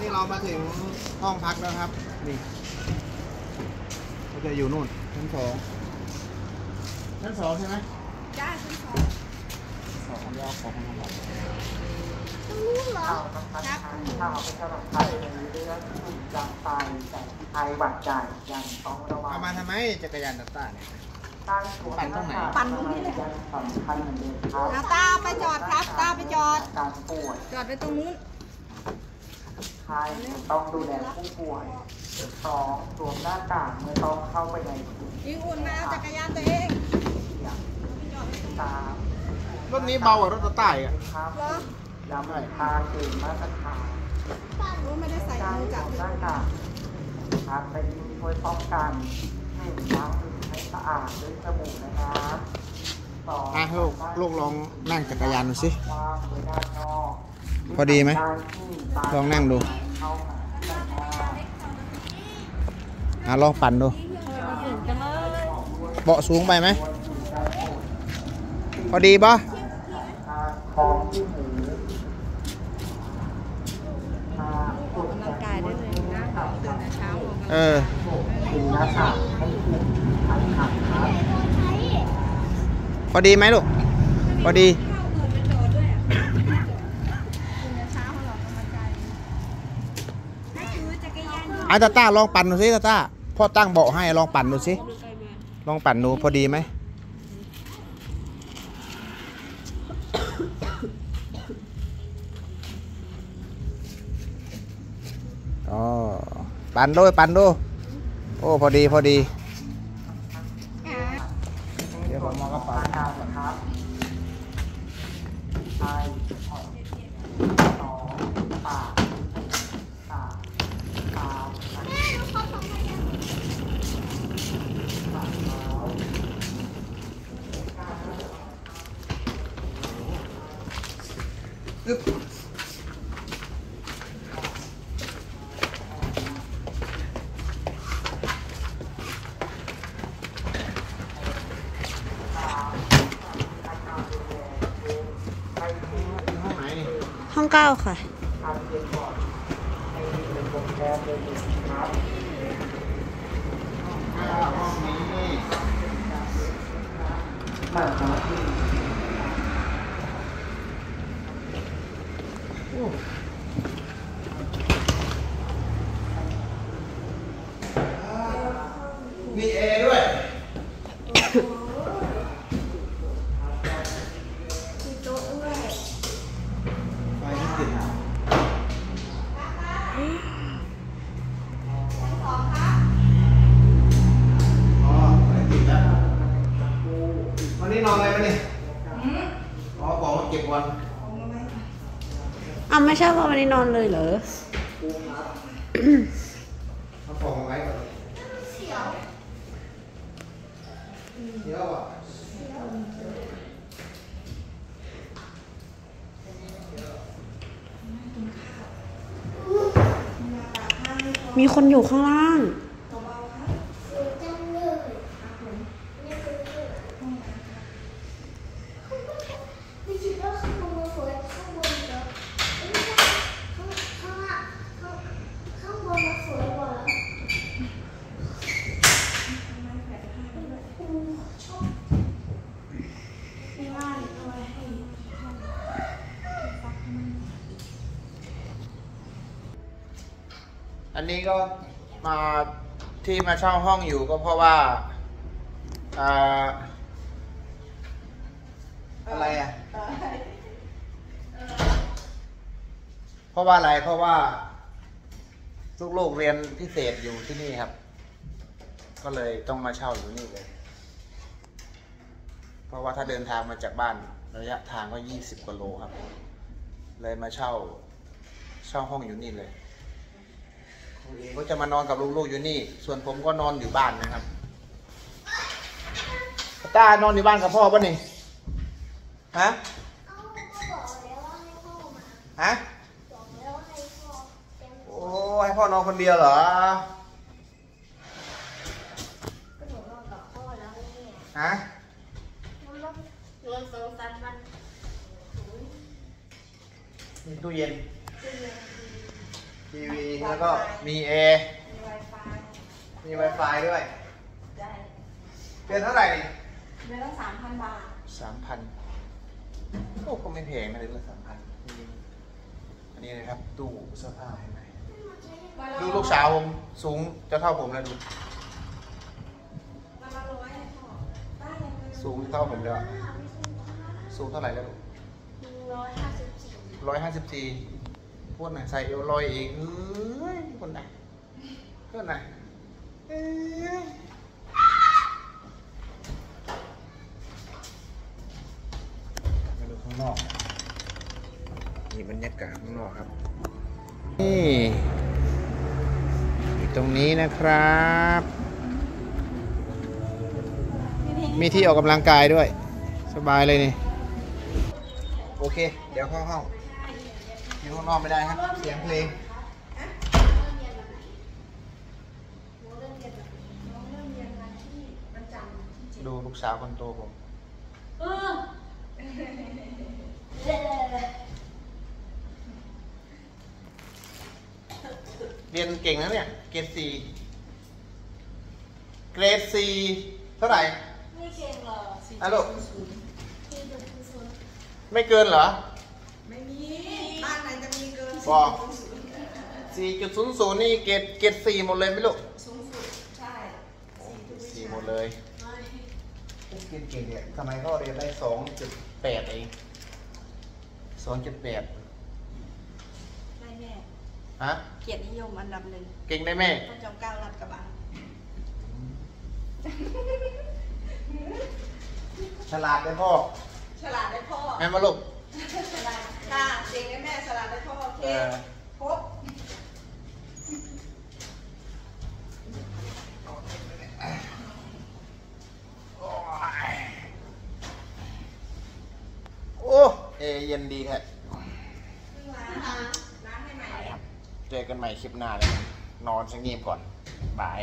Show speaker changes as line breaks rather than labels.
นี่เรามาถึงห้องพักแล้วครับ นี่ก็จะอยู่นู่นชั้นสองชั้นสองใช่ไหม
จ้าชั้นสอง
สองเดี๋ยวเอาของมาหมด
รู้เหรอครับ
ถ้าวเอาไปสำหรับไทยเรื่องถุงยางไตแต่ไอหวัดใหญ่ยังต้องระวั
เอามาทำไมจักรยานดัตต้าเนี่ยปั่นตรงไหน
ปั่นตรงนี้แหล
ย คัญเหมือนเดิมครับ
เอาตาไปจอดครับ ตาไปจอด
การป่วย
จอดไปตรงนู้น
ไข้ต้องดูแลผู้ป่วยสองสวมหน้ากากเมื่อต้องเข้าไปในพื้น
ยิงอุ่นมาเอาจักรยานตัวเอง
เสี่ยงสาม
รถนี้เบากว่ารถดัตต้าอีกอะ
ครับ
เหรอ
ย้ำอีกทางเกณฑ์มาตรฐาน
รู้ไม่ได้ใส่
การ
มือ
ส
จับ
วมหน้ากากครับไปช่วยป้องกันหนึ่งล้างมือให้สะอาดด้วยสบู่นะครับส อง
อะลูกลูกลองนั่งจักรยานดูสิ
วางไว้ด้านนอก
พอดีไหม
ด้านที่ตา
ลองนั่งดู
เข้าหาด้านหน้า
อะลองปั่นดู เบาะสูงไปไหม พอดีปะ
คองที่หูตา
ออกกำลังกายได้เลยนะตื่นแต่เช้าออ
พอดีไหมลูก พอดี
อายให้ถือจักรยานยนต์
ไอ้ตาต้าลองปั่นดูสิตาต้าพ่อตั้งเบาะให้ลองปั่นดูสิ ลองปั่นดูพอดีไหม อ๋อ ปั่นด้วยปั่นดู โอ้ พอดี พอดี เก้า
ค่ะโอ้ ก็
บวัน
อ้าวไม่ใช่ว่าวันนี้นอนเลยเหรอ
เอาของมาไว้ก่อนเสียวเสียวอะ
มีคนอยู่ข้างล่าง
ไม่คิดว่าข้างบนมันสวยข้างบนเหรอไม่ใช่ข้างข้างล่างข้างข้างบนมันสวยกว่าเหรออืมชอบไม่ว่าเอาไว้ให้
อั นนี้ก็มาที่มาเช่าห้องอยู่ก็เพราะว่าอ่าอะไรอะ เพราะว่าอะไร เพราะว่า ลูกๆเรียนพิเศษอยู่ที่นี่ครับ ก็เลยต้องมาเช่าอยู่นี่เลย เพราะว่าถ้าเดินทางมาจากบ้านระยะทางก็ยี่สิบกว่าโลครับ เลยมาเช่า เช่าห้องอยู่นี่เลย เอก็จะมานอนกับลูกๆอยู่นี่ ส่วนผมก็นอนอยู่บ้านนะครับต้านอนอยู่บ้านกับพ่อป่ะนี่ฮะฮะโอ้ให้พ่อนอนคนเดียวเหรอ
ก็หนูนอนกับพ่อแล้วเนี่ย
ฮะ
นอนอนสองสามวัน
มีตู้เย็น
ตู้เย็น
ทีวี แล้วก็มีแอร์
มีไวไฟ
มี Wi-Fi ด้วย
ได้
เดือนเท่าไหร่นี่
เดือนละสามพันบาท
สามพันโอ้ก็ไม่แพงนะเดือนละสามพันอันนี้นะครับตู้เสื้อผ้าเห็นไหมดูลูกสาวผมสูงจะเท่าผมแล้วดู
มาละร้อยพอได้ยังไง
สูงเท่าผมแล้วอะสูงเท่าไหร่แล้วลูก
ร้อยห้าสิบสี่
ร้อยห้าสิบสี่ พวกไหนใส่เอวลอยเองเอ้ยคนไหนเพื่อนไหนเอ้ยมาดูข้างนอกนี่บรรยากาศข้างนอกครับ นี่อยู่ตรงนี้นะครับ มีที่ออกกำลังกายด้วย สบายเลยนี่ โอเค เดี๋ยวเข้าห้อง อยู่ข้างนอกไม่ได้ครับ เสียงเพลงดูลูกสาวคนโตผมเรียนเก่งนะเนี่ย เกรดสี่เกรดสี่เท่าไหร่
ไม่เก่งหรอก
อะลูก
ที่ดูคือศูนย์
ไม่เกินเหรอ
ไม่มี บ้านไหนจะมีเกิน
บอกสี่จุดศูนย์ศูนย์นี่เกรดเกรดสี่หมดเลยไหมลูก
สูงสุดใช่สี่ทุกวิ
สี่
ชา
หมดเลยเก่งเก่งเนี่ยทำไมก็เรียนได้สองจุดแปดเองสองจุดแปด
ได้แม่
ฮะ
เกียรตินิยมอันดับหนึ่ง
เก่งได้แม่
ต้องจอมเกล้ารัดกระบัง
ฉลาดได้พ่อ
ฉลาดได้พ่อ
แม่มาลูก
ฉลาดค่ะเก่งได้แม่ ฉลาดได้พ่อโอเค
เออ
ครบ
โอ้เอเย็นดีแท้
ล้างล้างให้ใหม่
เจอกันใหม่คลิปหน้าเลย นอนสักงีบก่อน บาย